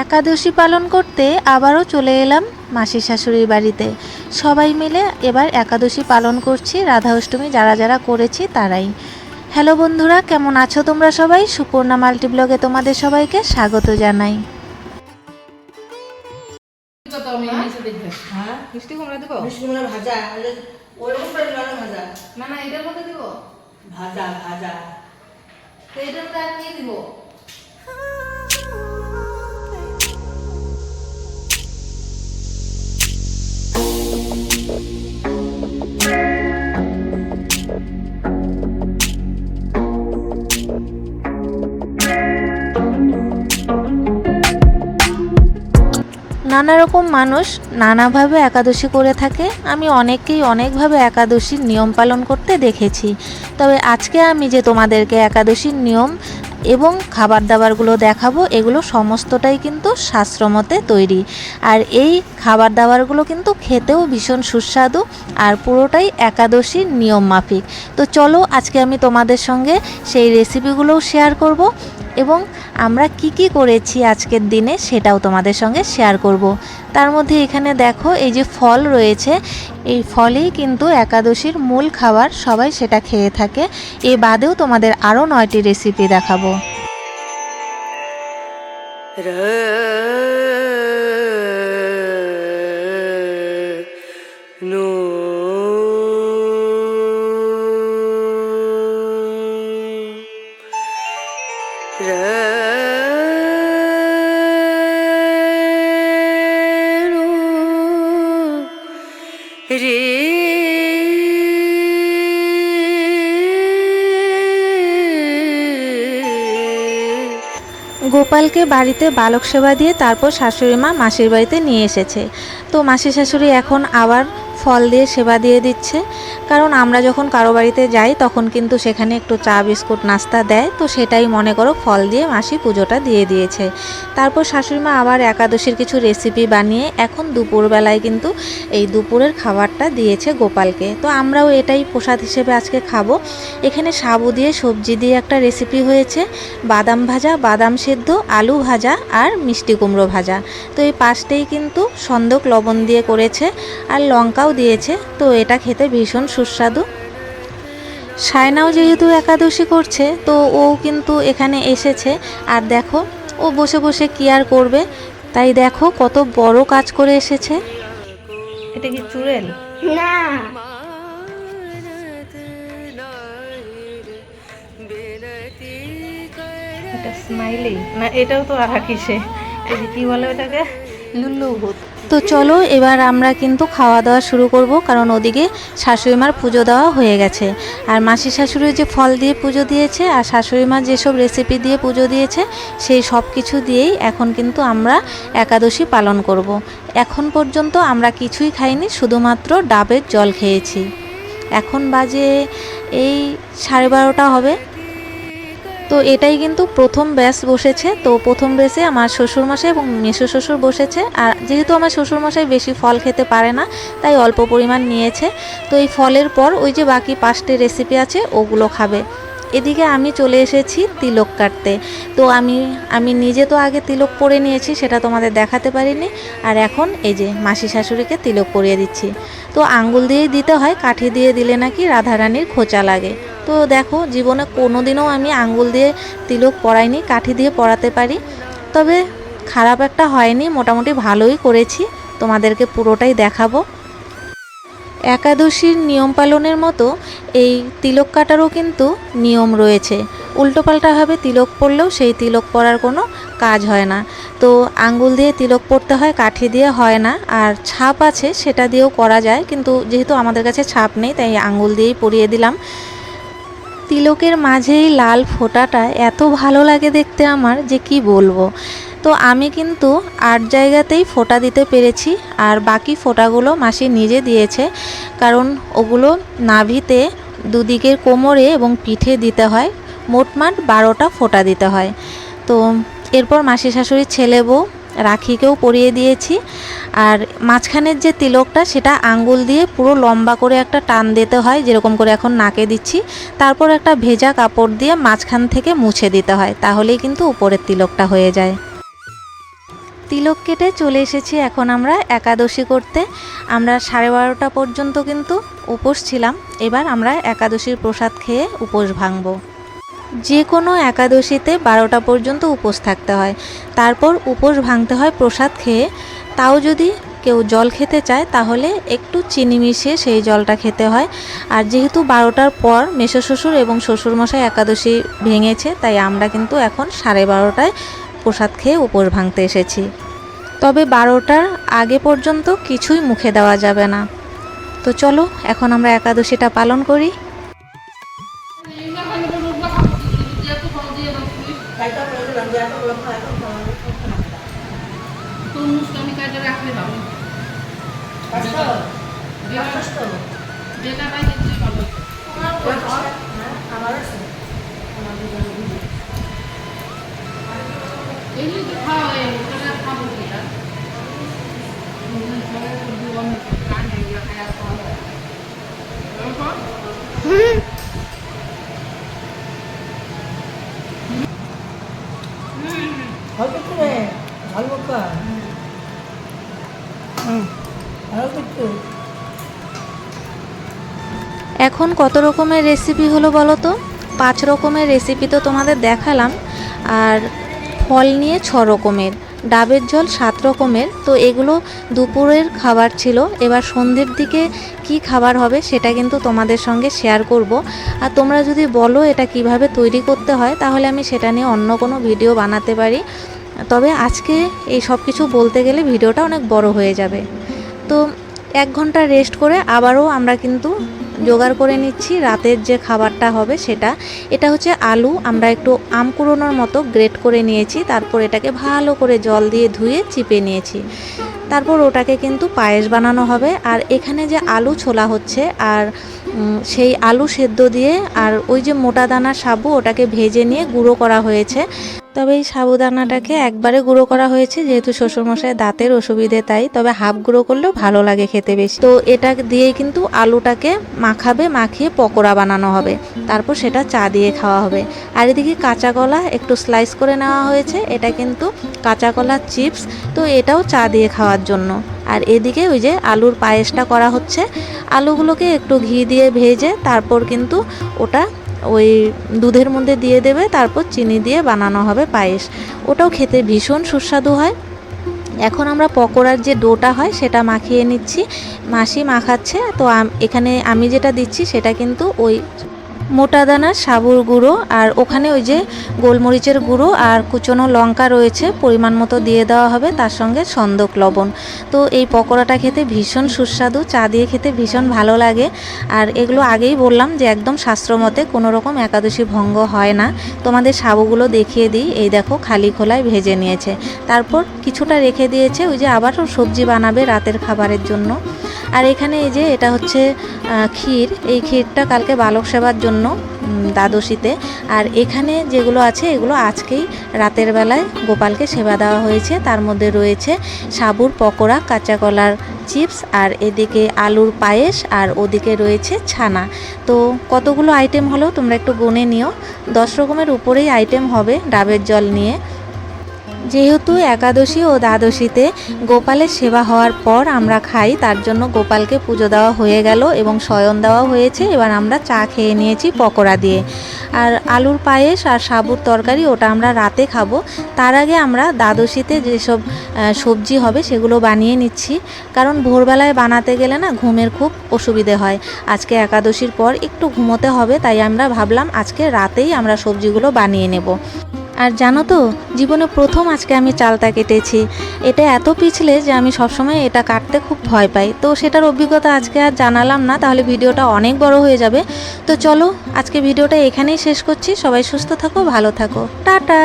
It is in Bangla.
একাদশী পালন করতে আবারও চলে এলাম মাসি শাশুড়ির বাড়িতে। সবাই মিলে এবার একাদশী পালন করছি রাধা অষ্টমী যারা যারা করেছি তারাই। হ্যালো বন্ধুরা কেমন আছো তোমরা সবাই? সুপর্ণা মাল্টিব্লগে তোমাদের সবাইকে স্বাগত জানাই। হ্যাঁ ভাজা ভাজা? না না এটার মধ্যে ভাজা ভাজা। তো কি দিব। নানা রকম মানুষ নানাভাবে একাদশী করে থাকে। আমি অনেককেই অনেকভাবে একাদশীর নিয়ম পালন করতে দেখেছি। তবে আজকে আমি যে তোমাদেরকে একাদশীর নিয়ম এবং খাবার দাবারগুলো দেখাবো, এগুলো সমস্তটাই কিন্তু শাস্ত্রমতে তৈরি। আর এই খাবার দাবারগুলো কিন্তু খেতেও ভীষণ সুস্বাদু আর পুরোটাই একাদশীর নিয়ম মাফিক। তো চলো আজকে আমি তোমাদের সঙ্গে সেই রেসিপিগুলোও শেয়ার করব। এবং আমরা কি কি করেছি আজকের দিনে সেটাও তোমাদের সঙ্গে শেয়ার করব। তার মধ্যে এখানে দেখো, এই যে ফল রয়েছে, এই ফলেই কিন্তু একাদশীর মূল খাবার, সবাই সেটা খেয়ে থাকে। এ বাদেও তোমাদের আরও নয়টি রেসিপি দেখাবো। রে। গোপালকে বাড়িতে বালক সেবা দিয়ে তারপর শাশুড়ি মা মাসির বাড়িতে নিয়ে এসেছে। তো মাসি শাশুড়ি এখন আবার ফল দিয়ে সেবা দিয়ে দিচ্ছে। কারণ আমরা যখন কারও বাড়িতে যাই, তখন কিন্তু সেখানে একটু চা, বিস্কুট, নাস্তা দেয়। তো সেটাই মনে করো ফল দিয়ে মাসি পুজোটা দিয়ে দিয়েছে। তারপর শাশুড়ি মা আবার একাদশীর কিছু রেসিপি বানিয়ে এখন দুপুরবেলায় কিন্তু এই দুপুরের খাবারটা দিয়েছে গোপালকে। তো আমরাও এটাই প্রসাদ হিসেবে আজকে খাব। এখানে সাবু দিয়ে, সবজি দিয়ে একটা রেসিপি হয়েছে। বাদাম ভাজা, বাদাম সেদ্ধ, আলু ভাজা আর মিষ্টি কুমড়ো ভাজা। তো এই পাঁচটাই কিন্তু সন্দক লবণ দিয়ে করেছে। আর লঙ্কাও দিয়েছে তো এটা খেতে ভীষণ সুস্বাদু। সায়নাও যেহেতু একাদশী করছে তো ও কিন্তু এখানে এসেছে। আর দেখো ও বসে বসে কি আর করবে? তাই দেখো কত বড় কাজ করে এসেছে। এটা কি চুড়েল? না। এটা স্মাইলি না এটাও তো আর কিসে? কি বলে ওটাকে? তো চলো, এবার আমরা কিন্তু খাওয়া দাওয়া শুরু করব, কারণ ওদিকে শাশুড়ি মার পুজো দেওয়া হয়ে গেছে। আর মাসি শাশুড়ি যে ফল দিয়ে পুজো দিয়েছে, আর শাশুড়ি মা যেসব রেসিপি দিয়ে পুজো দিয়েছে, সেই সব কিছু দিয়েই এখন কিন্তু আমরা একাদশী পালন করব। এখন পর্যন্ত আমরা কিছুই খাইনি, শুধুমাত্র ডাবের জল খেয়েছি। এখন বাজে এই সাড়ে বারোটা হবে। তো এটাই কিন্তু প্রথম ব্যাস বসেছে। তো প্রথম ব্যাসে আমার শ্বশুরমশাই এবং মেসো শ্বশুর বসেছে। আর যেহেতু আমার শ্বশুরমশাই বেশি ফল খেতে পারে না, তাই অল্প পরিমাণ নিয়েছে। তো এই ফলের পর ওই যে বাকি পাঁচটি রেসিপি আছে, ওগুলো খাবে। এদিকে আমি চলে এসেছি তিলক কাটতে। তো আমি আমি নিজে তো আগে তিলক পরে নিয়েছি, সেটা তোমাদের দেখাতে পারিনি। আর এখন এই যে মাসি শাশুড়িকে তিলক পরিয়ে দিচ্ছি। তো আঙ্গুল দিয়েই দিতে হয়, কাঠি দিয়ে দিলে নাকি রাধারানীর খোঁচা লাগে। তো দেখো, জীবনে কোনো দিনও আমি আঙ্গুল দিয়ে তিলক পরাইনি, কাঠি দিয়ে পরাতে পারি। তবে খারাপ একটা হয়নি, মোটামুটি ভালোই করেছি। তোমাদেরকে পুরোটাই দেখাবো। একাদশীর নিয়ম পালনের মতো এই তিলক কাটারও কিন্তু নিয়ম রয়েছে। উল্টোপাল্টাভাবে তিলক পরলেও সেই তিলক পরার কোনো কাজ হয় না। তো আঙ্গুল দিয়ে তিলক পরতে হয়, কাঠি দিয়ে হয় না। আর ছাপ আছে, সেটা দিয়েও করা যায়। কিন্তু যেহেতু আমাদের কাছে ছাপ নেই, তাই আঙ্গুল দিয়েই পরিয়ে দিলাম। তিলকের মাঝে এই লাল ফোঁটাটা এত ভালো লাগে দেখতে আমার যে কি বলব। তো আমি কিন্তু আট জায়গাতেই ফোঁটা দিতে পেরেছি আর বাকি ফোঁটাগুলো মাসি নিজে দিয়েছে। কারণ ওগুলো নাভিতে দুদিকের কোমরে এবং পিঠে দিতে হয় মোটমাট বারোটা ফোঁটা দিতে হয়। তো এরপর মাসি শাশুড়ির ছেলে বউ রাখিকেও পরিয়ে দিয়েছি। আর মাঝখানের যে তিলকটা, সেটা আঙ্গুল দিয়ে পুরো লম্বা করে একটা টান দিতে হয়, যেরকম করে এখন নাকে দিচ্ছি। তারপর একটা ভেজা কাপড় দিয়ে মাঝখান থেকে মুছে দিতে হয়, তাহলেই কিন্তু উপরের তিলকটা হয়ে যায়। তিলক কেটে চলে এসেছি এখন আমরা একাদশী করতে। আমরা সাড়ে বারোটা পর্যন্ত কিন্তু উপোস ছিলাম। এবার আমরা একাদশীর প্রসাদ খেয়ে উপোস ভাঙবো। যে কোনো একাদশীতে বারোটা পর্যন্ত উপোস থাকতে হয়। তারপর উপোস ভাঙতে হয় প্রসাদ খেয়ে। তাও যদি কেউ জল খেতে চায়, তাহলে একটু চিনি মিশিয়ে সেই জলটা খেতে হয়। আর যেহেতু বারোটার পর মেসো শ্বশুর এবং শ্বশুরমশাই একাদশী ভেঙেছে, তাই আমরা কিন্তু এখন সাড়ে বারোটায় প্রসাদ খেয়ে উপোস ভাঙতে এসেছি। তবে বারোটার আগে পর্যন্ত কিছুই মুখে দেওয়া যাবে না। তো চলো, এখন আমরা একাদশীটা পালন করি। তরমুজটা আমি কাটে রাখলে কষ্ট যেটা পাই সেটাই ভালো আমার আছে আমার দুজনে বুঝি এই যে খাওয়া হয় ওটা খাব কিনা কান এগুলো খাওয়া হয় অল্প এখন কত রকমের রেসিপি হলো বলো তো? পাঁচ রকমের রেসিপি তো তোমাদের দেখালাম। আর ফল নিয়ে ছ রকমের। ডাবের জল সাত রকমের। তো এগুলো দুপুরের খাবার ছিল। এবার সন্ধ্যের দিকে কি খাবার হবে সেটা কিন্তু তোমাদের সঙ্গে শেয়ার করব। আর তোমরা যদি বলো এটা কীভাবে তৈরি করতে হয়, তাহলে আমি সেটা নিয়ে অন্য কোনো ভিডিও বানাতে পারি। তবে আজকে এই সব কিছু বলতে গেলে ভিডিওটা অনেক বড় হয়ে যাবে। তো এক ঘণ্টা রেস্ট করে আবারও আমরা কিন্তু জোগাড় করে নিচ্ছি। রাতের যে খাবারটা হবে সেটা, এটা হচ্ছে আলু। আমরা একটু আম কুড়োনোর মতো গ্রেট করে নিয়েছি। তারপর এটাকে ভালো করে জল দিয়ে ধুয়ে চিপে নিয়েছি। তারপর ওটাকে কিন্তু পায়েস বানানো হবে। আর এখানে যে আলু ছোলা হচ্ছে, আর সেই আলু সেদ্ধ দিয়ে, আর ওই যে মোটা দানা সাবু, ওটাকে ভেজে নিয়ে গুঁড়ো করা হয়েছে। তবে এই সাবুদানাটাকে একবারে গুঁড়ো করা হয়েছে, যেহেতু শ্বশুরমশাই দাঁতের অসুবিধে তাই, তবে হাফ গুঁড়ো করলেও ভালো লাগে খেতে বেশি। তো এটা দিয়ে কিন্তু আলুটাকে মাখাবে, মাখিয়ে পকোড়া বানানো হবে। তারপর সেটা চা দিয়ে খাওয়া হবে। আর এদিকে কাঁচা কলা একটু স্লাইস করে নেওয়া হয়েছে। এটা কিন্তু কাঁচা কলার চিপস তো এটাও চা দিয়ে খাওয়ার জন্য। আর এদিকে ওই যে আলুর পায়েসটা করা হচ্ছে। আলুগুলোকে একটু ঘি দিয়ে ভেজে, তারপর কিন্তু ওটা ওই দুধের মধ্যে দিয়ে দেবে, তারপর চিনি দিয়ে বানানো হবে পায়েস। ওটাও খেতে ভীষণ সুস্বাদু হয়। এখন আমরা পকোড়ার যে ডোটা হয়, সেটা মাখিয়ে নিচ্ছি। মাসি মাখাচ্ছে, তো এখানে আমি যেটা দিচ্ছি, সেটা কিন্তু ওই মোটা দানা, সাবুর গুঁড়ো, আর ওখানে ওই যে গোলমরিচের গুঁড়ো আর কুচনো লঙ্কা রয়েছে, পরিমাণ মতো দিয়ে দেওয়া হবে, তার সঙ্গে সন্দক লবণ। তো এই পকোড়াটা খেতে ভীষণ সুস্বাদু, চা দিয়ে খেতে ভীষণ ভালো লাগে। আর এগুলো আগেই বললাম যে একদম শাস্ত্রমতে কোনো রকম একাদশী ভঙ্গ হয় না। তোমাদের সাবুগুলো দেখিয়ে দিই, এই দেখো খালি খোলায় ভেজে নিয়েছে। তারপর কিছুটা রেখে দিয়েছে, ওই যে আবারও সবজি বানাবে রাতের খাবারের জন্য। আর এখানে এই যে এটা হচ্ছে ক্ষীর। এই ক্ষীরটা কালকে বালক সেবার জন্য দ্বাদশীতে। আর এখানে যেগুলো আছে, এগুলো আজকেই রাতের বেলায় গোপালকে সেবা দেওয়া হয়েছে। তার মধ্যে রয়েছে সাবুর পকোড়া কাঁচা কলার চিপস, আর এদিকে আলুর পায়েস, আর ওদিকে রয়েছে ছানা। তো কতগুলো আইটেম হলো তোমরা একটু গুনে নিও। দশ রকমের উপরেই আইটেম হবে ডাবের জল নিয়ে। যেহেতু একাদশী ও দ্বাদশীতে গোপালের সেবা হওয়ার পর আমরা খাই, তার জন্য গোপালকে পুজো দেওয়া হয়ে গেল এবং শয়ন দেওয়া হয়েছে। এবার আমরা চা খেয়ে নিয়েছি পকোড়া দিয়ে। আর আলুর পায়েস আর সাবুর তরকারি ওটা আমরা রাতে খাব। তার আগে আমরা দ্বাদশীতে যেসব সবজি হবে সেগুলো বানিয়ে নিচ্ছি। কারণ ভোরবেলায় বানাতে গেলে না ঘুমের খুব অসুবিধে হয়। আজকে একাদশীর পর একটু ঘুমোতে হবে, তাই আমরা ভাবলাম আজকে রাতেই আমরা সবজিগুলো বানিয়ে নেব। আর জানো তো, জীবনে প্রথম আজকে আমি চালতা কেটেছি। এটা এত পিছলে যে আমি সবসময় এটা কাটতে খুব ভয় পাই। তো সেটার অভিজ্ঞতা আজকে আর জানালাম না, তাহলে ভিডিওটা অনেক বড় হয়ে যাবে। তো চলো, আজকে ভিডিওটা এখানেই শেষ করছি। সবাই সুস্থ থাকো, ভালো থাকো। টাটা!